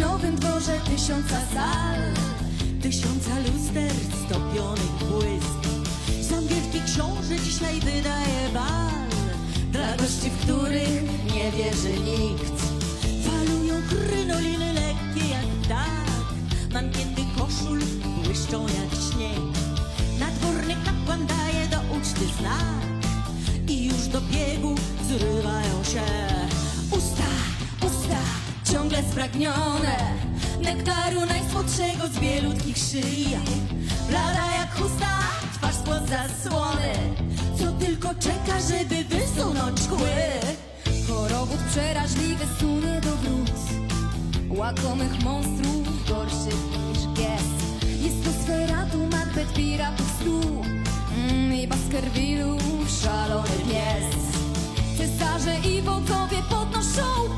kolorze tysiąca sal Tysiąca luster stopionych błysk. Sam wielki książę dzisiaj wydaje bal Dla gości, w których nie wierzy nikt. Falują krynoliny lekkie jak ptak Mankiety koszul błyszczą jak śnieg. Nadworny kapłan daje do uczty znak I już do biegu zrywają się spragnione Nektaru najsłodszego z bielutkich szyi. Blada jak chusta, twarz spod zasłony. Co tylko czeka, żeby wysunąć kły. Chorobót przeraźliwy sunie do wrót. Łakomych monstrów gorszych niż gies Jest to sferatu Macbeth piratów stu. Mm, I Baskervillów szalony pies. Cesarze i wodzowie podnoszą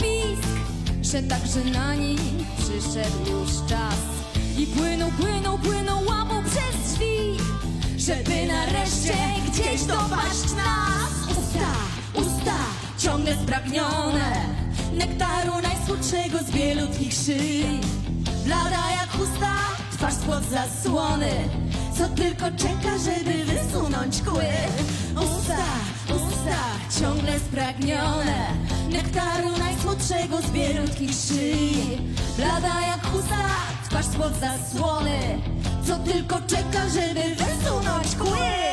pisk Że także na nich przyszedł już czas. I płyną, płyną, płyną łapą przez drzwi Żeby nareszcie gdzieś dopaść nas. Usta, usta ciągle spragnione Nektaru najsłodszego z bielutkich szyi. Blada jak chusta, twarz spod zasłony Co tylko czeka, żeby wysunąć kły. Usta, usta ciągle spragnione Nektaru najsłodszego z bielutkich szyi Blada jak chusta, twarz spod zasłony Co tylko czeka, żeby wysunąć kły